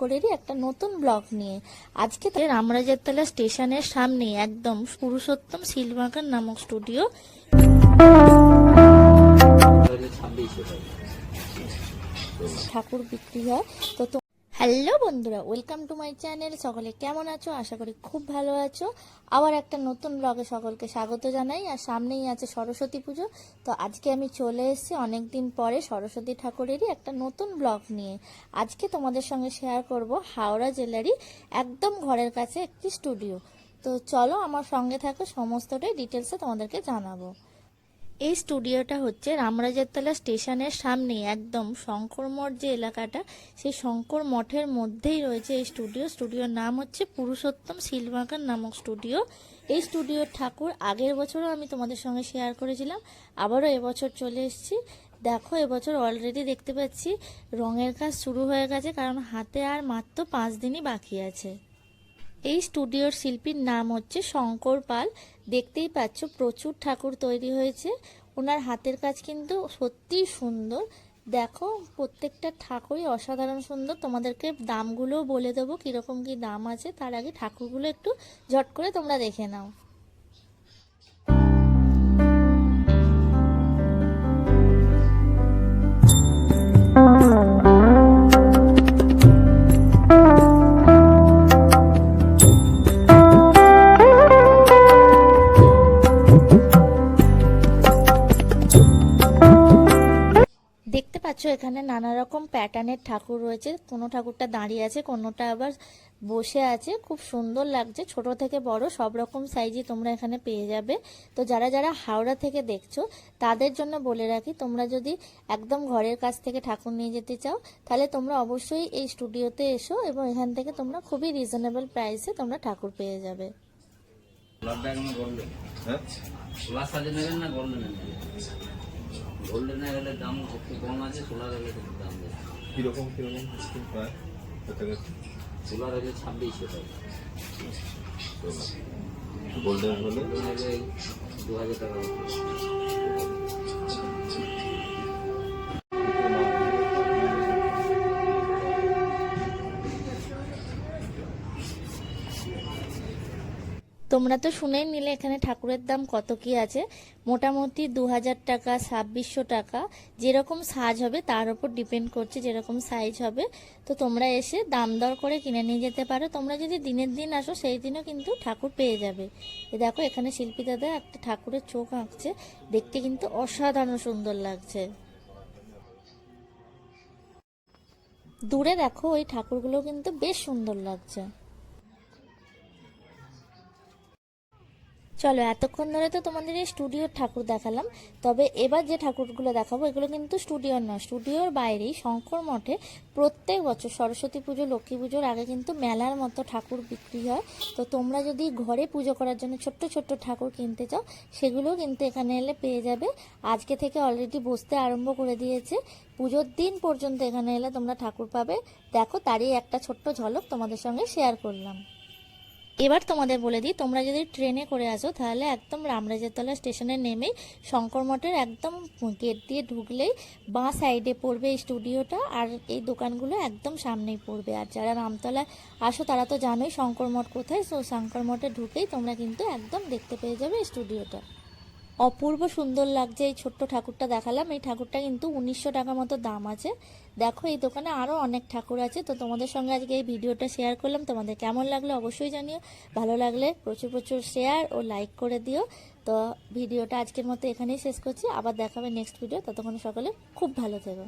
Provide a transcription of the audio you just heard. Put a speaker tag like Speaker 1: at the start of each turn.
Speaker 1: করেরই একটা নতুন ব্লগ নিয়ে। আজকে রামরাজেরতলা স্টেশনের সামনে একদম পুরুষোত্তম সিলভাকার নামক স্টুডিও। ঠাকুর বিক্রি হয়। তো হ্যালো বন্ধুরা, ওয়েলকাম টু মাই চ্যানেল। সকলে কেমন আছো? আশা করি খুব ভালো আছো। আবার একটা নতুন ব্লগে সকলকে স্বাগত জানাই। আর সামনেই আছে সরস্বতী পুজো। তো আজকে আমি চলে এসেছি অনেক দিন পরে সরস্বতী ঠাকুরেরই একটা নতুন ব্লগ নিয়ে। আজকে তোমাদের সঙ্গে শেয়ার করব হাওড়া জেলারই একদম ঘরের কাছে একটি স্টুডিও তো চলো আমার সঙ্গে থাকো, সমস্তটাই ডিটেলসে তোমাদেরকে জানাব। এই স্টুডিওটা হচ্ছে রামরাজেরতলা স্টেশনের সামনে একদম শঙ্কর মঠ যে এলাকাটা, সেই শঙ্কর মঠের মধ্যেই রয়েছে এই স্টুডিও। স্টুডিওর নাম হচ্ছে পুরুষোত্তম সিলভাকার নামক স্টুডিও। এই স্টুডিওর ঠাকুর আগের বছরও আমি তোমাদের সঙ্গে শেয়ার করেছিলাম, আবারও এবছর চলে এসেছি। দেখো, এবছর অলরেডি দেখতে পাচ্ছি রঙের কাজ শুরু হয়ে গেছে, কারণ হাতে আর মাত্র পাঁচ দিনই বাকি আছে। এই স্টুডিওর শিল্পীর নাম হচ্ছে শঙ্কর পাল। দেখতেই পাচ্ছ, প্রচুর ঠাকুর তৈরি হয়েছে। ওনার হাতের কাজ কিন্তু সত্যিই সুন্দর। দেখো, প্রত্যেকটা ঠাকুরই অসাধারণ সুন্দর। তোমাদেরকে দামগুলোও বলে দেবো, কীরকম কী দাম আছে, তার আগে ঠাকুরগুলো একটু ঝট করে তোমরা দেখে নাও। পাচ্ছ এখানে নানা রকম প্যাটার্নের ঠাকুর রয়েছে। কোনো ঠাকুরটা দাঁড়িয়ে আছে কোনোটা আবার বসে আছে। খুব সুন্দর লাগছে। ছোট থেকে বড় সব রকম সাইজই তোমরা এখানে পেয়ে যাবে। তো যারা যারা হাওড়া থেকে দেখছ তাদের জন্য বলে রাখি তোমরা যদি একদম ঘরের কাছ থেকে ঠাকুর নিয়ে যেতে চাও তাহলে তোমরা অবশ্যই এই স্টুডিওতে এসো এবং এখান থেকে তোমরা খুবই রিজনেবল প্রাইসে তোমরা ঠাকুর পেয়ে যাবে।
Speaker 2: না নেবেন না নেবেন দাম একটু কম আছে সোলার হলে একটু দাম বেশি।
Speaker 3: কীরকম কীরকম সিস্টেম প্রায়
Speaker 2: সোলার হলে ছাব্বিশশো টাকা।
Speaker 3: গোল্ডেন হলে?
Speaker 2: দু হাজার টাকা।
Speaker 1: তোমরা তো শুনেই নিলে এখানে ঠাকুরের দাম কত কি আছে। মোটামুটি দু হাজার টাকা, ছাব্বিশশো টাকা। যেরকম সাজ হবে তার উপর ডিপেন্ড করছে যেরকম সাইজ হবে। তো তোমরা এসে দাম দর করে কিনে নিয়ে যেতে পারো। তোমরা যদি দিনের দিন আসো সেই দিনও কিন্তু ঠাকুর পেয়ে যাবে। এ দেখো এখানে শিল্পী দাদা একটা ঠাকুরের চোখ আঁকছে। দেখতে কিন্তু অসাধারণ সুন্দর লাগছে। দূরে দেখো ওই ঠাকুরগুলো কিন্তু বেশ সুন্দর লাগছে। চলো, এতক্ষণ ধরে তো তোমাদের এই স্টুডিওর ঠাকুর দেখালাম, তবে এবার যে ঠাকুরগুলো দেখাবো, এগুলো কিন্তু স্টুডিওর নয়, স্টুডিওর বাইরেই শঙ্কর মঠে প্রত্যেক বছর সরস্বতী পুজো, লক্ষ্মী পুজোর আগে কিন্তু মেলার মতো ঠাকুর বিক্রি হয়। তো তোমরা যদি ঘরে পুজো করার জন্য ছোট্ট ছোট্ট ঠাকুর কিনতে চাও, সেগুলোও কিন্তু এখানে এলে পেয়ে যাবে। আজকে থেকে অলরেডি বসতে আরম্ভ করে দিয়েছে। পুজোর দিন পর্যন্ত এখানে এলে তোমরা ঠাকুর পাবে। দেখো, তারই একটা ছোট্ট ঝলক তোমাদের সঙ্গে শেয়ার করলাম। এবার তোমাদের বলে দিই, তোমরা যদি ট্রেনে করে আসো, তাহলে একদম রামরাজেরতলা স্টেশনে নেমে শঙ্কর মঠের একদম গেট দিয়ে ঢুকলেই বাঁ সাইডে পড়বে এই স্টুডিওটা আর এই দোকানগুলো একদম সামনেই পড়বে। আর যারা রামতলা আসো, তারা তো জানোই শঙ্কর মঠ কোথায়। সো শঙ্কর মঠে ঢুকেই তোমরা কিন্তু একদম দেখতে পেয়ে যাবে স্টুডিওটা অপূর্ব সুন্দর লাগছে এই ছোট্ট ঠাকুরটা দেখালাম। এই ঠাকুরটা কিন্তু উনিশশো টাকা মতো দাম আছে। দেখো, এই দোকানে আরও অনেক ঠাকুর আছে। তো তোমাদের সঙ্গে আজকে এই ভিডিওটা শেয়ার করলাম। তোমাদের কেমন লাগল অবশ্যই জানিও। ভালো লাগলে প্রচুর প্রচুর শেয়ার ও লাইক করে দিও। তো ভিডিওটা আজকের মতো এখানেই শেষ করছি। আবার দেখাবে নেক্সট ভিডিও ততক্ষণ সকলে খুব ভালো থেকো।